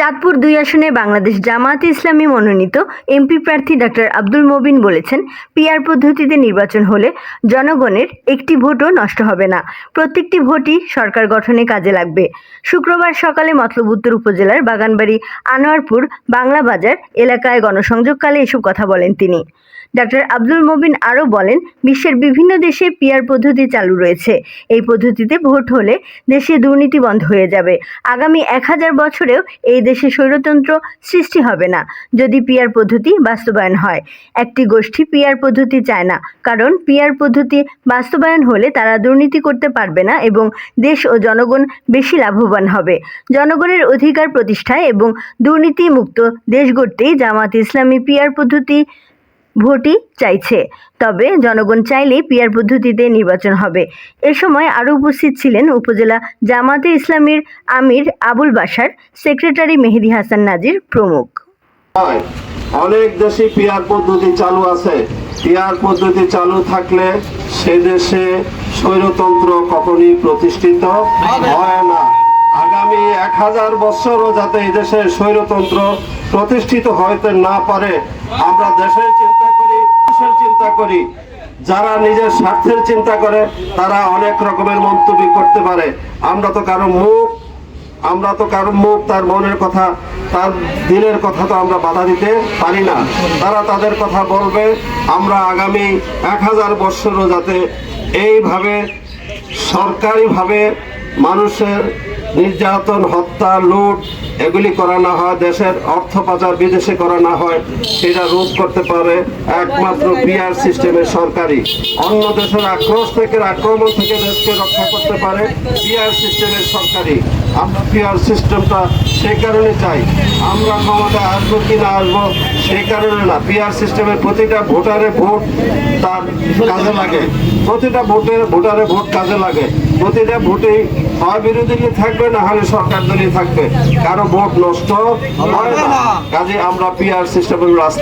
চাঁদপুর দুই আসনে বাংলাদেশ জামায়াতে ইসলামী মনোনীত এমপি প্রার্থী ডক্টর আব্দুল মবিন বলেছেন, পিআর পদ্ধতিতে নির্বাচন হলে জনগণের একটি ভোটও নষ্ট হবে না। প্রত্যেকটি ভোটই সরকার গঠনে কাজে লাগবে। শুক্রবার সকালে মতলব উত্তর উপজেলার বাগানবাড়ি আনোয়ারপুর বাংলা বাজার এলাকায় গণসংযোগকালে এসব কথা বলেন তিনি। ডক্টর আব্দুল মবিন আরও বলেন, বিশ্বের বিভিন্ন দেশে পিআর পদ্ধতি চালু রয়েছে। এই পদ্ধতিতে ভোট হলে দেশে দুর্নীতি বন্ধ হয়ে যাবে। আগামী এক হাজার বছরেও এই দেশে স্বৈরতন্ত্র সৃষ্টি হবে না, যদি পিয়ার পদ্ধতি বাস্তবায়ন হয়। একটি গোষ্ঠী পিয়ার পদ্ধতি চায় না, কারণ পিয়ার পদ্ধতি বাস্তবায়ন হলে তারা দুর্নীতি করতে পারবে না এবং দেশ ও জনগণ বেশি লাভবান হবে। জনগণের অধিকার প্রতিষ্ঠায় এবং দুর্নীতি মুক্ত দেশ গড়তেই জামাত ইসলামী পিয়ার পদ্ধতি ভোটই চাইছে। তবে জনগণ চাইলেই পিয়ার পদ্ধতিতে নির্বাচন হবে। এ সময় আরও উপস্থিত ছিলেন উপজেলা জামাতে ইসলামীর আমির আবুল বাসার সেক্রেটারি মেহেদি হাসান নাজির প্রমুখ। অনেক দেশে পিয়ার পদ্ধতি চালু আছে। পিয়ার পদ্ধতি চালু থাকলে সে দেশে স্বৈরতন্ত্র কখনই প্রতিষ্ঠিত হয় না। আগামী এক হাজার বছরও যাতে এই দেশে স্বৈরতন্ত্র প্রতিষ্ঠিত হইতে না পারে, আমরা দেশের যারা নিজের স্বার্থের চিন্তা করে, তারা অনেক রকমের মন্তব্য করতে পারে। আমরা তো কারও মুখ, আমরা তো কারও মুখ, তার মনের কথা, তার দিনের কথা তো আমরা বাধা দিতে পারি না। তারা তাদের কথা বলবে। আমরা আগামী এক হাজার বৎসরও যাতে এইভাবে সরকারিভাবে মানুষের নির্যাতন, হত্যা, লুট এগুলি করা না হয়, দেশের অর্থ পাচার বিদেশে করা না হয়, সেটা রোধ করতে পারে একমাত্র পিআর সিস্টেমের সরকারি অন্য দেশের আক্রোশ থেকে, আক্রমণ থেকে দেশকে রক্ষা করতে পারে পিআর সিস্টেমের সরকারি আমরা পিআর সিস্টেমটা সেই কারণে চাই, আমরা ক্ষমতা আসব কি না আসব সেই কারণে না। পিআর সিস্টেমের প্রতিটা ভোটারে ভোট তার কাজে লাগে। প্রতিটা ভোটের ভোটারে ভোট কাজে লাগে। প্রতিটা ভোটেই হয় বিরোধী থাকবে, না হলে সরকার দলীয় থাকবে। কারও ভোট নষ্ট হয় না। কাজে আমরা পিআর সিস্টেমের রাস্তা